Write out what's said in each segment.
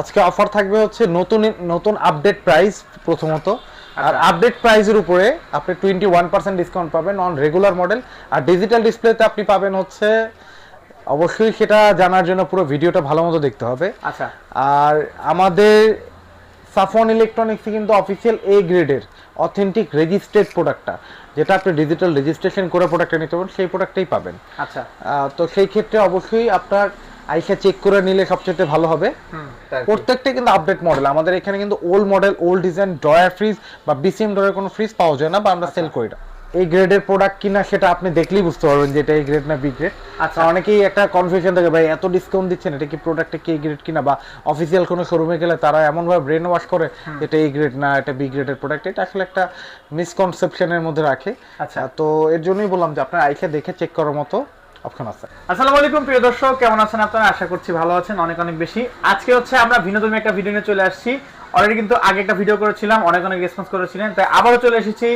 আজকে অফার থাকবে হচ্ছে নতুন নতুন আপডেট প্রাইস প্রথমত। আর আচ্ছা। আপডেট প্রাইসের উপরে আপনি টোয়েন্টি ওয়ান পার্সেন্ট ডিসকাউন্ট পাবেন অন রেগুলার মডেল আর ডিজিটাল ডিসপ্লেতে আপনি পাবেন হচ্ছে অবশ্যই সেটা জানার জন্য পুরো ভিডিওটা ভালো মতো দেখতে হবে। আচ্ছা। আর আমাদের সাফন ইলেকট্রনিক্স কিন্তু অফিসিয়াল এ গ্রেডের অথেন্টিক রেজিস্ট্রেড প্রোডাক্টটা যেটা আপনি ডিজিটাল রেজিস্ট্রেশন করে প্রোডাক্টটা নিতে পারেন সেই প্রোডাক্টটাই পাবেন। আচ্ছা। তো সেই ক্ষেত্রে অবশ্যই আপনার আইসা চেক করে নিলে সবচেয়ে ভালো হবে। প্রত্যেকটা কিন্তু আপডেট মডেল আমাদের এখানে কিন্তু old model old design drawer fridge বা বিসিএম ড্রয়ার কোনো ফ্রিজ পাওয়া যায় না বা আমরা সেল করি না। এই গ্রেডের প্রোডাক্ট কিনা সেটা আপনি দেখলেই বুঝতে পারবেন যে এটা এই গ্রেড না বি গ্রেড আচ্ছা। আচ্ছা অনেকেই একটা কনফিউশন থাকে ভাই এত ডিসকাউন্ট দিচ্ছেন এটা কি প্রোডাক্টে কি গ্রেড কিনা? বা অফিসিয়াল কোনো শোরুমে গেলে তারা এমন ভাবে ব্রেন ওয়াশ করে এটা এই গ্রেড না এটা বি গ্রেডের প্রোডাক্ট এটা আসলে একটা মিসকনসেপশনের মধ্যে রাখে। আচ্ছা। তো এর জন্যই বললাম যে আপনার আইসা দেখে চেক করার মতো অপশন আছে। আসসালামু আলাইকুম প্রিয় দর্শক কেমন আছেন আপনারা? আশা করছি ভালো আছেন অনেক অনেক বেশি। আজকে হচ্ছে আমরা ভিন্নধর্মী একটা ভিডিও নিয়ে চলে আসছি। অলরেডি কিন্তু আগে একটা ভিডিও করেছিলাম অনেক অনেক রেসপন্স করেছিলেন তাই আবারও চলে এসেছি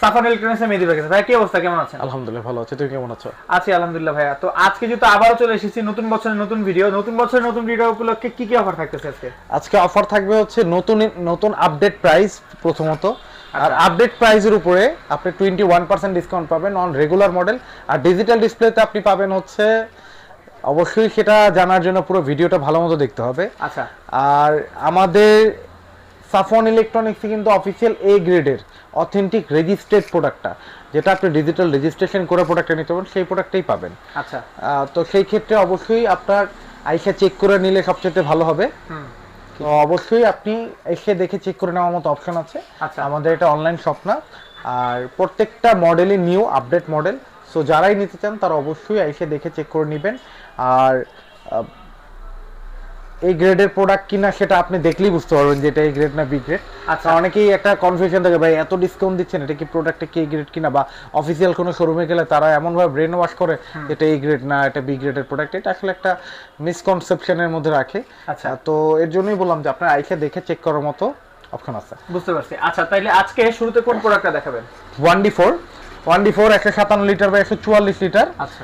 সাফান ইলেকট্রনিক্স মেহেদি ভাই ভাই কি অবস্থা? কেমন আছেন? আলহামদুলিল্লাহ ভালো আছে। তুমি কেমন আছো? আছি আলহামদুলিল্লাহ ভাইয়া। তো আজকে যেহেতু আবারও চলে এসেছি নতুন বছরের নতুন ভিডিও নতুন বছরের নতুন ভিডিও উপলক্ষে কি কি অফার থাকতেছে আজকে? আজকে অফার থাকবে হচ্ছে নতুন নতুন আপডেট প্রাইস প্রথমত। আর আচ্ছা। আপডেট প্রাইসের উপরে আপনি টোয়েন্টি ওয়ান পার্সেন্ট ডিসকাউন্ট পাবেন অন রেগুলার মডেল আর ডিজিটাল ডিসপ্লেতে আপনি পাবেন হচ্ছে অবশ্যই সেটা জানার জন্য পুরো ভিডিওটা ভালো মতো দেখতে হবে। আচ্ছা। আর আমাদের সাফন ইলেকট্রনিক্স কিন্তু অফিসিয়াল এ গ্রেডের অথেন্টিক রেজিস্ট্রেড প্রোডাক্টটা যেটা আপনি ডিজিটাল রেজিস্ট্রেশন করে প্রোডাক্টটা নিতে পারেন সেই প্রোডাক্টটাই পাবেন। আচ্ছা। তো সেই ক্ষেত্রে অবশ্যই আপনার আইসা চেক করে নিলে সবচেয়ে ভালো হবে। হুম। তো অবশ্যই আপনি এসে দেখে চেক করে নেওয়ার মতো অপশন আছে। আচ্ছা। আমাদের এটা অনলাইন শপ না। আর প্রত্যেকটা মডেলই নিউ আপডেট মডেল সো যারাই নিতে চান তারা অবশ্যই এসে দেখে চেক করে নেবেন। আর এই গ্রেডের প্রোডাক্ট কিনা সেটা আপনি দেখলেই বুঝতে পারবেন যে এটা এই গ্রেড না বি গ্রেড আচ্ছা। অনেকেই একটা কনফিউশন থাকে ভাই এত ডিসকাউন্ট দিচ্ছেন এটা কি প্রোডাক্টে কি গ্রেড কিনা? বা অফিসিয়াল কোনো শোরুমে গেলে তারা এমন ভাবে ব্রেন ওয়াশ করে এটা এই গ্রেড না এটা বি গ্রেডের প্রোডাক্ট এটা আসলে একটা মিসকনসেপশনের মধ্যে রাখে। আচ্ছা। তো এর জন্যই বললাম যে আপনার আইকে দেখে চেক করার মতো অপশন আছে। বুঝতে পারছি। আচ্ছা তাইলে আজকে শুরুতে কোন প্রোডাক্টটা দেখাবেন? One D four one D four একশো সাতান্ন লিটার বা একশো চুয়াল্লিশ লিটার আচ্ছা।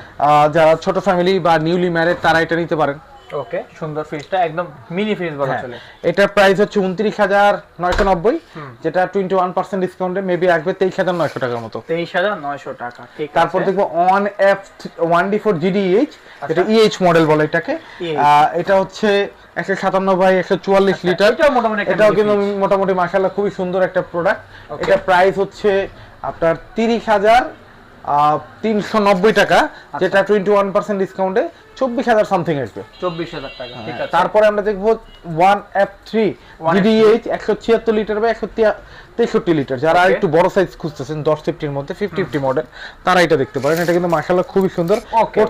যারা ছোট ফ্যামিলি বা নিউলি ম্যারেড তারা এটা নিতে পারেন। ওকে সুন্দর ফ্রিজটা একদম মিনি ফ্রিজ বলা হ্যাঁ, চলে। এটার প্রাইস হচ্ছে উনত্রিশ হাজার নয়শো নব্বই। যেটা টোয়েন্টি ওয়ান পার্সেন্ট ডিসকাউন্টে মেবি আসবে তেইশ হাজার নয়শো টাকার মতো। তেইশ হাজার নয়শো টাকা তারপর দেখব F one D four GDH এটা ইএইচ মডেল বলে এটাকে। EH এটা হচ্ছে একশো সাতান্ন বাই একশো চুয়াল্লিশ লিটার। এটাও কিন্তু মোটামুটি মাসাল্লাহ খুবই সুন্দর একটা প্রোডাক্ট এটা প্রাইস হচ্ছে আপনার তিরিশ হাজার তিনশো নব্বই টাকা আচ্ছা। যেটা টোয়েন্টি ওয়ান পার্সেন্ট ডিসকাউন্টে চব্বিশ হাজার সামথিং আসবে। চব্বিশ হাজার টাকা তারপরে আমরা দেখব one F three 1F3 GDH একশো ছিয়াত্তর লিটার বা একশো তেষট্টি লিটার যারা একটু বড় সাইজ খুঁজতেছেন দশ ফিফটির মধ্যে ফিফটি ফিফটি মডেল তারা এটা দেখতে পারেন। এটা কিন্তু মাসাল্লাহ খুবই সুন্দর।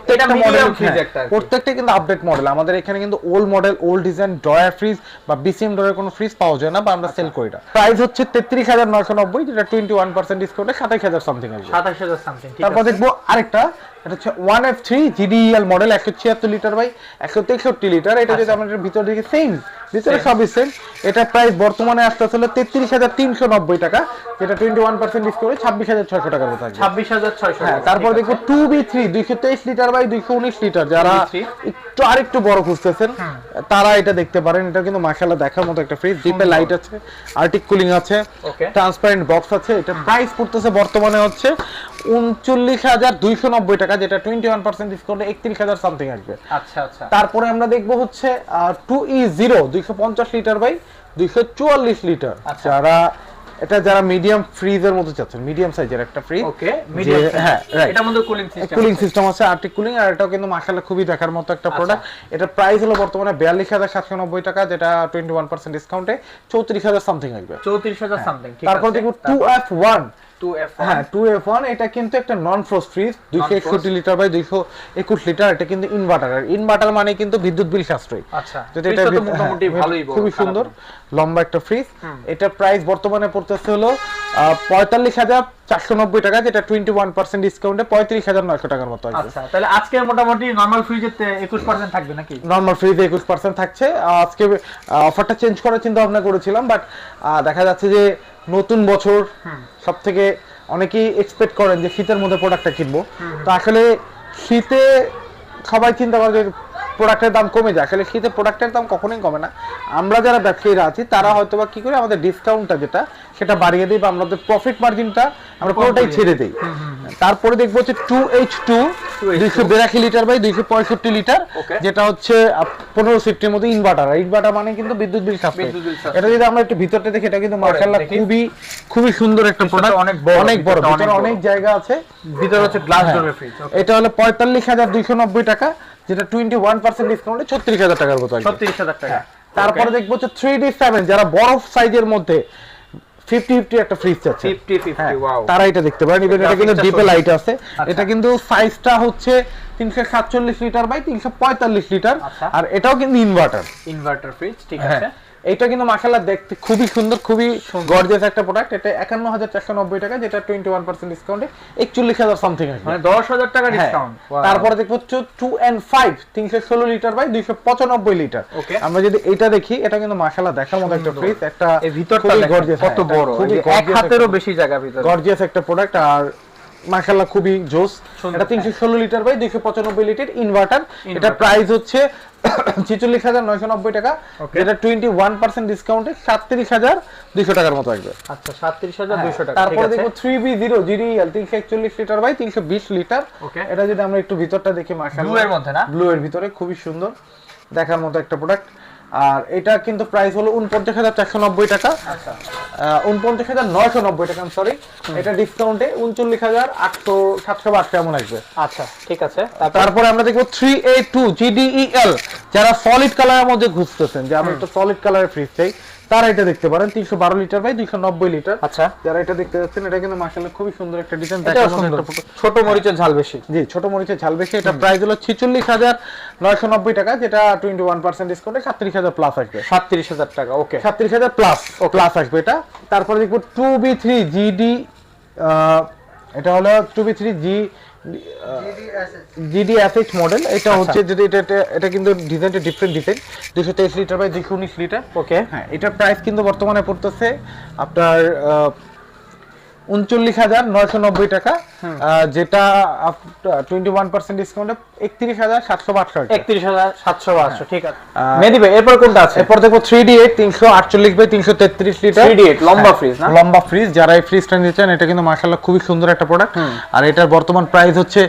একটা আর কি। প্রত্যেকটা কিন্তু আপডেট মডেল আমাদের এখানে কিন্তু old model old design drawer fridge বা বিসিএম ড্রয়ার কোনো ফ্রিজ পাওয়া যায় না বা আমরা আচ্ছা। সেল করি না। প্রাইস হচ্ছে তেত্রিশ হাজার নয়শো নব্বই যেটা টোয়েন্টি ওয়ান পার্সেন্ট ডিসকাউন্টে সাতাইশ হাজার সামথিং আসবে। সাতাশ হাজার সামথিং তারপর দেখব আরেকটা এটা হচ্ছে one F three GDL model একশো ছিয়াত্তর লিটার বাই একশো তেষট্টি লিটার এটা যদি আমাদের ভিতর দিকে সেম ভিতরে. সবই সেম এটা প্রাইস বর্তমানে আসতে আসলে তেত্রিশ হাজার তিনশো নব্বই টাকা। যেটা টোয়েন্টি ওয়ান পার্সেন্ট ডিসকাউন্ট ছাব্বিশ হাজার ছয়শো টাকার মতো থাকবে ছাব্বিশ হাজার ছয়শো হ্যাঁ তারপর দেখব টু বি থ্রি দুইশো তেইশ লিটার বাই দুইশো উনিশ লিটার যারা 2B3 একটু আরেকটু বড় খুঁজতেছেন। তারা এটা দেখতে পারেন। এটা কিন্তু দেখার মতো একটা ফ্রিজ ডিপে লাইট আছে আর্টিক কুলিং আছে ট্রান্সপারেন্ট বক্স আছে। এটা প্রাইস পড়তেছে বর্তমানে হচ্ছে উনচল্লিশ হাজার দুইশো নব্বই টাকা যেটা টোয়েন্টি ওয়ান পার্সেন্ট ডিসকাউন্টে একত্রিশ হাজার সামথিং আসবে। আচ্ছা আচ্ছা। তারপরে আমরা দেখব হচ্ছে টু ই জিরো দুইশো পঞ্চাশ লিটার বাই দুইশো চুয়াল্লিশ লিটার আচ্ছা। যারা এটা যারা মিডিয়াম ফ্রিজের মতো চাচ্ছেন মিডিয়াম সাইজের একটা ফ্রিজ ওকে মিডিয়াম হ্যাঁ এটা এটার মধ্যে কুলিং সিস্টেম কুলিং সিস্টেম আছে আর্টিক কুলিং আর এটাও কিন্তু মাশাআল্লাহ খুবই দেখার মতো একটা প্রোডাক্ট এটা প্রাইস হলো বর্তমানে বিয়াল্লিশ হাজার সাতশো নব্বই টাকা যেটা টোয়েন্টি ওয়ান পার্সেন্ট ডিসকাউন্টে চৌত্রিশ হাজার সামথিং আসবে চৌত্রিশ হাজার সামথিং ঠিক তারপর আছে। টু এফ হ্যাঁ টু এফ ওয়ান এটা কিন্তু একটা নন ফ্রোস্ট ফ্রিজ দুইশো একষট্টি লিটার বাই দুইশো একুশ লিটার এটা কিন্তু ইনভার্টার আর ইনভার্টার মানে কিন্তু বিদ্যুৎ বিল সাশ্রয়ী। আচ্ছা এটা মোটামুটি হ্যাঁ, ভালোই খুবই সুন্দর লম্বা একটা ফ্রিজ এটার প্রাইস বর্তমানে পড়তেছে হলো পঁয়তাল্লিশ হাজার চারশো নব্বই টাকা যেটা টোয়েন্টি ওয়ান পার্সেন্ট ডিসকাউন্টে পঁয়ত্রিশ হাজার নয়শো টাকার মতো আচ্ছা তাহলে আজকে মোটামুটি নরমাল ফ্রিজের একুশ পার্সেন্ট থাকবে নাকি? নর্মাল ফ্রিজে একুশ পার্সেন্ট থাকছে। আজকে অফারটা চেঞ্জ করার চিন্তা ভাবনা করেছিলাম বাট দেখা যাচ্ছে যে নতুন বছর সব থেকে অনেকেই এক্সপেক্ট করেন যে শীতের মধ্যে প্রোডাক্টটা কিনবো। তো আসলে শীতে সবাই চিন্তা করে যে প্রোডাক্টের দাম কমে যায়। আসলে শীতে প্রোডাক্টের দাম কখনোই কমে না। আমরা যারা ব্যবসায়ীরা আছি তারা হয়তো বা কী করে আমাদের ডিসকাউন্টটা যেটা সেটা বাড়িয়ে দিই বা আমাদের প্রফিট মার্জিনটা আমরা পুরোটাই ছেড়ে দিই। তারপরে দেখব হচ্ছে টু এইচ টু দুইশো বিরাশি লিটার বাই দুইশো পঁয়ষট্টি লিটার যেটা হচ্ছে পনেরো সিফটির মধ্যে ইনভার্টার ইনভার্টার মানে কিন্তু বিদ্যুৎ বিল সাশ্রয় সাশ্রয়। এটা যদি আমরা একটু ভিতরটা দেখি এটা কিন্তু মার্শাল্লাহ খুবই খুবই সুন্দর একটা প্রোডাক্ট অনেক বড়, অনেক বড়। ভিতরে অনেক জায়গা আছে। ভিতরে হচ্ছে গ্লাস হ্যাঁ। ডোরের ফ্রিজ এটা হলো পঁয়তাল্লিশ হাজার দুইশো নব্বই টাকা যেটা টোয়েন্টি ওয়ান পার্সেন্ট ডিসকাউন্টে ছত্রিশ হাজার টাকার মতো ছত্রিশ হাজার টাকা। তারপরে দেখব হচ্ছে থ্রি ডি সেভেন যারা বরফ সাইজের মধ্যে ফিফটি ফিফটি একটা ফ্রিজ আছে। হ্যাঁ, ওয়াও তারা এটা দেখতে পারেন। ইভেন এটা কিন্তু ডিপে লাইট আছে। আচ্ছা। এটা কিন্তু সাইজটা হচ্ছে তিনশো সাতচল্লিশ লিটার বাই তিনশো পঁয়তাল্লিশ লিটার। আচ্ছা। আর এটাও কিন্তু ইনভার্টার ইনভার্টার ফ্রিজ ঠিক হ্যাঁ। আছে। এইটা কিন্তু মাশাআল্লাহ দেখতে খুবই সুন্দর খুবই গর্জিয়াস একটা প্রোডাক্ট এটা একান্ন হাজার চারশো নব্বই টাকা যেটা টোয়েন্টি ওয়ান পার্সেন্ট ডিসকাউন্টে একচল্লিশ হাজার সামথিং আসবে। মানে দশ হাজার টাকা হ্যাঁ। ডিসকাউন্ট তারপরে দেখব হচ্ছে টু অ্যান্ড ফাইভ তিনশো ষোলো লিটার বাই দুইশো পঁচানব্বই লিটার. আমরা যদি এটা দেখি এটা কিন্তু মাশাআল্লাহ দেখার মতো একটা ফ্রিজ একটা এই ভিতরটা কত হ্যাঁ, বড়। এক হাতেরও বেশি জায়গা ভিতরে। গর্জিয়াস একটা প্রোডাক্ট আর মাশাআল্লাহ খুবই জোস। এটা তিনশো ষোলো লিটার বাই দুইশো পঁচানব্বই লিটার ইনভার্টার। এটা প্রাইস হচ্ছে ছিচল্লিশ হাজার নয়শো নব্বই টাকা। Okay. যেটা টোয়েন্টি ওয়ান পার্সেন্ট ডিসকাউন্টে সাতত্রিশ হাজার দুইশো টাকার মতো আসবে। আচ্ছা সাতত্রিশ হাজার দুইশো টাকা তারপরে বি জিরো জিডিএল তিনশো একচল্লিশ লিটার বাই তিনশো বিশ লিটার। এটা যদি আমরা একটু ভিতরটা দেখি মাশাআল্লাহ। Blue এর মধ্যে না? ব্লু এর ভিতরে খুবই সুন্দর। দেখার মতো একটা প্রোডাক্ট আর এটা কিন্তু প্রাইস হলো উনপঞ্চাশ হাজার চারশো নব্বই টাকা। আচ্ছা। উনপঞ্চাশ হাজার নয়শো নব্বই টাকা সরি এটা ডিসকাউন্টে উনচল্লিশ হাজার আটশো সাতশো বা আটশো এমন আসবে। আচ্ছা ঠিক আছে। তারপরে? আমরা দেখব থ্রি এ টু জিডিইএল যারা সলিড কালারের মধ্যে ঘুরতেছেন যে আমি তো সলিড কালারের ফ্রিজ চাই। তারা এটা দেখতে পারেন তিনশো বারো লিটার বাই দুইশো নব্বই লিটার। আচ্ছা। যারা এটা দেখতে যাচ্ছেন এটা কিন্তু মার্শাল্লাহ খুবই সুন্দর একটা ডিজাইন ছোট মরিচের ঝাল বেশি। জি ছোট মরিচের ঝাল বেশি। এটা প্রাইস হলো ছিচল্লিশ হাজার নয়শো নব্বই টাকা যেটা টোয়েন্টি ওয়ান পার্সেন্ট ডিসকাউন্টে সাতত্রিশ হাজার প্লাস আসবে। সাতত্রিশ হাজার টাকা ওকে সাতত্রিশ হাজার প্লাস ও প্লাস আসবে এটা। তারপরে দেখব টু বি থ্রি জিডি এটা হলো two B three G GD SH model এটা হচ্ছে যদি এটা এটা- কিন্তু ডিজাইনটা ডিফারেন্ট ডিজাইন দুশো তেইশ লিটার বাই দুশো উনিশ লিটার ওকে হ্যাঁ এটার প্রাইস কিন্তু বর্তমানে পড়তেছে আপনার উনচল্লিশ হাজার নয়শো নব্বই টাকা। যেটা টোয়েন্টি ওয়ান পার্সেন্ট ডিসকাউন্টে একত্রিশ হাজার সাতশো বাষট্টি একত্রিশ হাজার সাতশো বারোশো ঠিক আছে। আহ, ভাই এরপর কোনটা আছে? এরপর দেখো থ্রি ডি এইট তিনশো আটচল্লিশ বাই তিনশো তেত্রিশ লিটার 3D8 লম্বা ফ্রিজ না? লম্বা ফ্রিজ যারা এই ফ্রিজটা নিতে চান এটা কিন্তু মার্শাল্লাহ খুবই সুন্দর একটা প্রোডাক্ট আর এটার বর্তমান প্রাইস হচ্ছে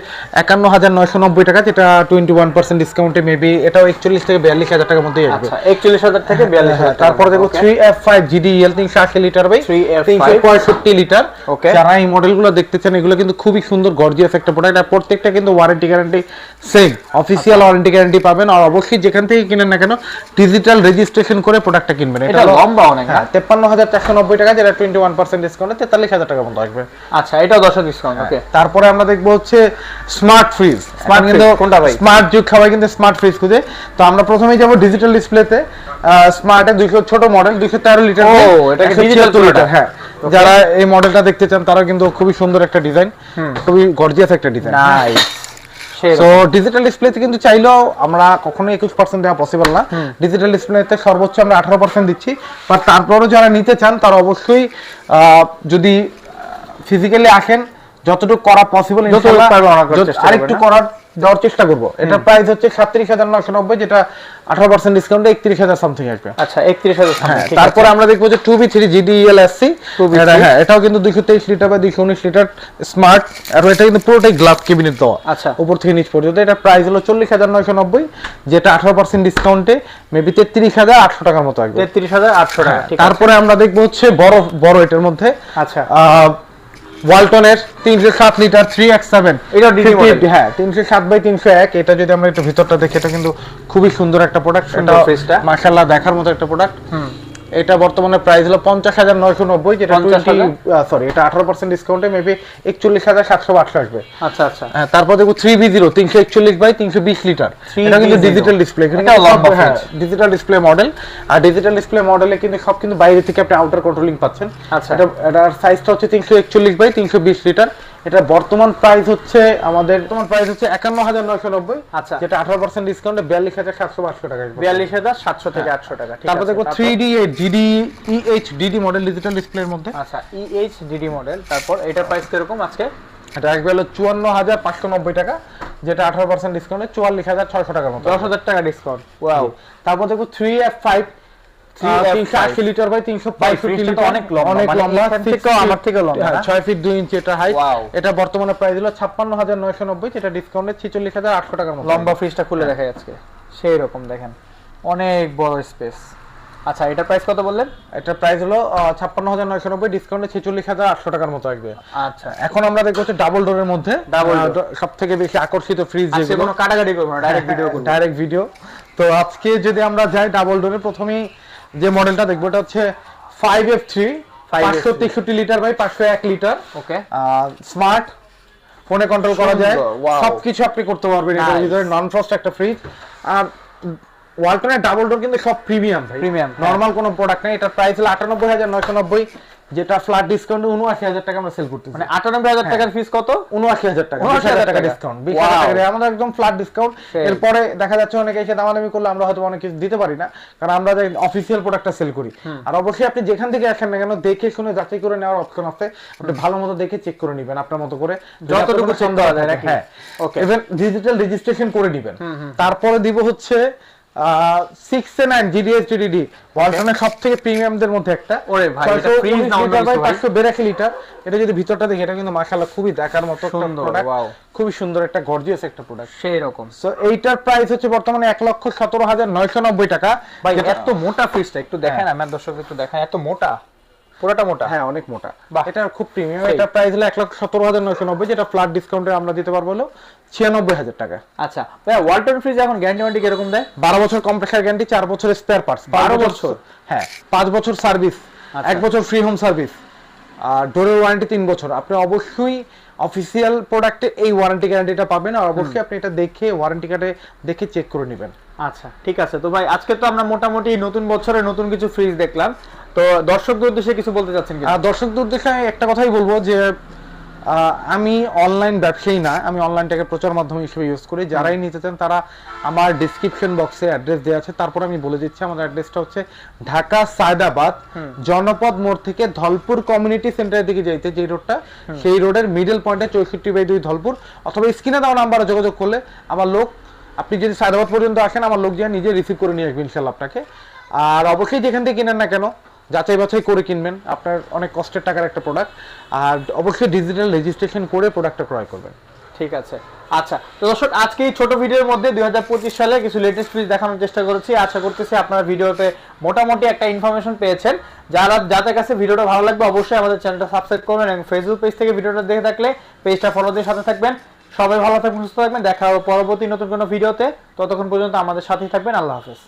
একান্ন হাজার নয়শো নব্বই টাকা যেটা টোয়েন্টি ওয়ান পার্সেন্ট ডিসকাউন্টে মেবি এটাও একচল্লিশ থেকে বিয়াল্লিশ হাজার টাকার মধ্যেই আসবে। আচ্ছা একচল্লিশ হাজার থেকে বিয়াল্লিশ হ্যাঁ, হাজার তারপরে দেখো থ্রি এফ ফাইভ জিডিএল তিনশো আশি লিটার বাই 3F5 তিনশো পঁয়ষট্টি লিটার. যারা এই মডেলগুলো দেখতে চান এগুলো কিন্তু খুবই সুন্দর গর্জিয়াস একটা প্রোডাক্ট আর প্রত্যেকটা কিন্তু warranty guarantee same official warranty guarantee পাবেন আর অবশ্যই যেখান থেকে কিনেন না কেন ডিজিটাল রেজিস্ট্রেশন করে প্রোডাক্টটা কিনবেন। এটা লম্বা অনেক হ্যাঁ? তেপ্পান্ন হাজার চারশো নব্বই টাকা যেটা টোয়েন্টি ওয়ান পার্সেন্ট ডিসকাউন্টে তেতাল্লিশ হাজার টাকার মতো আসবে। আচ্ছা এটাও দশ ডিসকাউন্ট ওকে তারপরে আমরা দেখব হচ্ছে স্মার্ট ফ্রিজ Smart fridge, কোনটা ভাই? স্মার্ট যুগ সবাই কিন্তু স্মার্ট ফ্রিজ খুঁজে। তো আমরা প্রথমেই যাব ডিজিটাল ডিসপ্লেতে স্মার্টে দুইশো ছোট মডেল দুইশো তেরো লিটার ও, এটাকে digital লিটার হ্যাঁ। যারা এই মডেলটা দেখতে চান তারা কিন্তু খুবই সুন্দর একটা ডিজাইন। খুবই গর্জিয়াস একটা ডিজাইন। সো ডিজিটাল ডিসপ্লেতে কিন্তু চাইলেও আমরা কখনোই একুশ পার্সেন্ট দেওয়া পসিবল না। ডিজিটাল ডিসপ্লেতে সর্বোচ্চ আমরা আঠারো পার্সেন্ট দিচ্ছি। বাট তারপরও যারা নিতে চান তারা অবশ্যই আহ, যদি ফিজিক্যালি আসেন যতটুকু করা পসিবল আরেকটু করার দেওয়ার চেষ্টা করব। এটার প্রাইস হচ্ছে সাতত্রিশ হাজার নয়শো নব্বই যেটা আঠারো পার্সেন্ট ডিসকাউন্টে একত্রিশ হাজার সামথিং আসবে। আচ্ছা একত্রিশ হাজার হ্যাঁ তারপরে আমরা দেখব যে two B three GDL SC 2B3 হ্যাঁ এটাও কিন্তু দুইশো তেইশ লিটার বা দুইশো উনিশ লিটার স্মার্ট আর এটা কিন্তু পুরোটাই গ্লাস কেবিনেট দেওয়া। আচ্ছা। উপর থেকে নিচ পর্যন্ত। এটা প্রাইস হলো চল্লিশ হাজার নয়শো নব্বই যেটা আঠারো পার্সেন্ট ডিসকাউন্টে মেবি তেত্রিশ হাজার আটশো টাকার মতো আসবে। তেত্রিশ হাজার আটশো টাকা তারপরে আমরা দেখব হচ্ছে বড় বড় এটার মধ্যে। আচ্ছা। ওয়ালটনের তিনশো সাত লিটার থ্রি এক্স সেভেন। এটাও হ্যাঁ তিনশো সাত বাই তিনশো এক। এটা যদি আমরা একটু ভিতরটা দেখি এটা কিন্তু খুবই সুন্দর একটা প্রোডাক্ট এটা মার্শাল্লাহ দেখার মতো একটা প্রোডাক্ট এটা বর্তমানে প্রাইস হলো পঞ্চাশ হাজার নয়শো নব্বই যেটা 50,000 সরি এটা আঠারো পার্সেন্ট ডিসকাউন্টে মেবি একচল্লিশ হাজার সাতশো আটশো আসবে। আচ্ছা আচ্ছা। হ্যাঁ, তারপর দেখব থ্রি বি জিরো তিনশো একচল্লিশ বাই তিনশো বিশ লিটার। এটা কিন্তু digital display fridge। Digital display model আর ডিজিটাল ডিসপ্লে মডেলে কিন্তু সব কিন্তু বাইরে থেকে আপনি আউটার কন্ট্রোলিং পাচ্ছেন। আচ্ছা। এটা এটার সাইজটা হচ্ছে তিনশো একচল্লিশ বাই তিনশো বিশ লিটার। এটা বর্তমান প্রাইস হচ্ছে আমাদের বর্তমান প্রাইস হচ্ছে একান্ন হাজার নয়শো নব্বই আচ্ছা। যেটা আঠারো পার্সেন্ট ডিসকাউন্টে বিয়াল্লিশ হাজার সাতশো পাঁচশো টাকা। বিয়াল্লিশ হাজার সাতশো থেকে আটশো টাকা ঠিক তারপর আছে। দেখব three D eight GD EH DD model digital ডিসপ্লের মধ্যে। আচ্ছা ইএইচ ডিডি মডেল তারপর এটার প্রাইস কীরকম আজকে? এটা আসবে হলো চুয়ান্ন হাজার পাঁচশো নব্বই টাকা যেটা আঠারো পার্সেন্ট ডিসকাউন্টে চুয়াল্লিশ হাজার ছয়শো টাকার মতো। দশ হাজার টাকা ডিসকাউন্ট ওয়াও তারপর দেখো থ্রি এফ ফাইভ 3F5 তিনশো আশি লিটার বাই তিনশো ভাই, পঁয়ষট্টি fridge টা তো লিটার অনেক লম্বা, অনেক মানে লম্বা। আমার লম্বা, হ্যাঁ, ফিট দুই ইঞ্চি এটা হাইট এটা বর্তমানে প্রাইস হলো ছাপ্পান্ন হাজার যেটা ডিসকাউন্টে আটশো টাকার মতো। লম্বা ফ্রিজটা খুলে দেখাই আজকে। সেই রকম দেখেন। অনেক বড় স্পেস আচ্ছা এটার প্রাইস কত বললেন? এটা প্রাইস হলো ছাপ্পান্ন হাজার নয়শো নব্বই ডিসকাউন্টে ছেচল্লিশ হাজার আটশো টাকার মতো আসবে। আচ্ছা। এখন আমরা দেখব হচ্ছে ডাবল ডোরের মধ্যে door। সব থেকে বেশি আকর্ষিত ফ্রিজ আজকে যেগুলো। কাটাকাটি করব ডাইরেক্ট ভিডিও ডাইরেক্ট ভিডিও তো আজকে যদি আমরা যাই ডাবল ডোরে প্রথমেই যে মডেলটা দেখব এটা হচ্ছে ফাইভ এফ থ্রি 5F3 পাঁচশো তেষট্টি লিটার বাই পাঁচশো এক লিটার। ওকে স্মার্ট ফোনে কন্ট্রোল করা যায়. সবকিছু আপনি করতে পারবেন এটার ভিতরে নন ফ্রস্ট একটা ফ্রিজ আর ওয়ালটনের ডাবল ডোর কিন্তু সব প্রিমিয়াম ভাই। প্রিমিয়াম। নর্মাল কোনো প্রোডাক্ট নেই এটার প্রাইস হলো আটানব্বই হাজার নয়শো নব্বই। যেটা ফ্ল্যাট ডিসকাউন্টে উনআশি হাজার টাকা আমরা সেল করতেছি। মানে আটানব্বই হাজার টাকার ফিস কত? উনআশি হাজার টাকা 79,000 বিশ হাজার টাকা। ডিসকাউন্ট বিশ হাজার. টাকা আমাদের একদম ফ্ল্যাট ডিসকাউন্ট। এরপরে দেখা যাচ্ছে অনেকে এসে দামাদামি করলে আমরা হয়তো অনেক কিছু দিতে পারি না কারণ আমরা যে অফিসিয়াল প্রোডাক্টটা সেল করি। আর অবশ্যই আপনি যেখান থেকে আসেন না কেন দেখে শুনে যাচাই করে নেওয়ার অপশন আছে। আপনি ভালো মতো দেখে চেক করে নেবেন আপনার মতো করে। যতটুকু যায়। নাকি? হ্যাঁ। Okay. ইভেন ডিজিটাল রেজিস্ট্রেশন করে নেবেন। তারপরে দিব হচ্ছে সিক্স নাইন জিডিএস ডিডিডি ওয়ালটনের সব থেকে প্রিমিয়ামদের মধ্যে একটা। ওরে ভাই, এটা ভাই? লিটার যদি ভিতরটা দেখি এটা কিন্তু মাশাআল্লাহ খুবই দেখার মতো সুন্দর, খুবই সুন্দর একটা গর্জিয়াস একটা প্রোডাক্ট সেই রকম সো এইটার প্রাইস হচ্ছে বর্তমানে এক লক্ষ সতেরো হাজার নয়শো নব্বই টাকা। ভাই এত মোটা একটু দেখেন আমার দর্শক একটু দেখেন এত মোটা? পুরোটা মোটা? হ্যাঁ অনেক মোটা। এটা খুব প্রিমিয়াম এটা প্রাইস হলো এক সতেরো হাজার নয়শো নব্বই যেটা ফ্ল্যাট ডিসকাউন্টে আমরা দিতে পারব হলো ছিয়ানব্বই হাজার টাকা। আচ্ছা ভাই ওয়ালটন ফ্রিজ এখন গ্যারান্টি ওয়ারেন্টি কীরকম দেয়? বারো বছর কম্প্রেসার গ্যারান্টি চার বছর স্পেয়ার পার্টস 12 বছর? হ্যাঁ পাঁচ বছর সার্ভিস আচ্ছা। এক বছর ফ্রি হোম সার্ভিস আর ডোরের ওয়ারেন্টি তিন বছর। আপনি অবশ্যই অফিসিয়াল প্রোডাক্টে এই ওয়ারেন্টি গ্যারান্টিটা পাবেন আর অবশ্যই আপনি এটা দেখে ওয়ারেন্টি কার্ডে দেখে চেক করে নেবেন। আচ্ছা ঠিক আছে। তো ভাই আজকে তো আমরা মোটামুটি নতুন বছরে নতুন কিছু ফ্রিজ দেখলাম। তো দর্শকদের উদ্দেশ্যে কিছু বলতে চাচ্ছেন কি দর্শকদের উদ্দেশ্যে একটা কথাই বলব যে আমি অনলাইন ব্যবসায়ী না আমি অনলাইনটাকে প্রচার মাধ্যম হিসেবে ইউজ করি। যারাই নিতে চান তারা আমার ডিসক্রিপশন বক্সে অ্যাড্রেস দেওয়া আছে। তারপর আমি বলে দিচ্ছি আমাদের অ্যাড্রেসটা হচ্ছে ঢাকা সায়দাবাদ জনপদ মোড় থেকে ধলপুর কমিউনিটি সেন্টারের দিকে যাইতে। যে রোডটা সেই রোডের মিডল পয়েন্টে চৌষট্টি বাই দুই ধলপুর। অথবা স্ক্রিনে দেওয়া নাম্বারে যোগাযোগ করলে আমার লোক আপনি যদি সায়দাবাদ পর্যন্ত আসেন, আমার লোক যা নিজে রিসিভ করে নিয়ে আসবে ইনশাল্লাহ আপনাকে। আর অবশ্যই যেখান থেকে কিনেন না কেন, যাচাই বাছাই করে কিনবেন। আপনার অনেক কষ্টের টাকার একটা প্রোডাক্ট আর অবশ্যই ডিজিটাল রেজিস্ট্রেশন করে প্রোডাক্টটা ক্রয় করবেন। ঠিক আছে। আচ্ছা তো দর্শক, আজকে এই ছোট ভিডিওর মধ্যে দুই হাজার পঁচিশ সালে কিছু লেটেস্ট ফ্রিজ দেখানোর চেষ্টা করেছি। আশা করতেছি আপনারা ভিডিওতে মোটামুটি একটা ইনফরমেশন পেয়েছেন। যারা, যাদের কাছে ভিডিওটা ভালো লাগবে, অবশ্যই আমাদের চ্যানেলটা সাবস্ক্রাইব করবেন এবং ফেসবুক পেজ থেকে ভিডিওটা দেখে থাকলে পেজটা ফলো দিয়ে সাথে থাকবেন। সবাই ভালো থাকবেন, সুস্থ থাকবেন, দেখা হবে পরবর্তী নতুন কোনো ভিডিওতে। ততক্ষণ পর্যন্ত আমাদের সাথেই থাকবেন, আল্লাহ হাফেজ।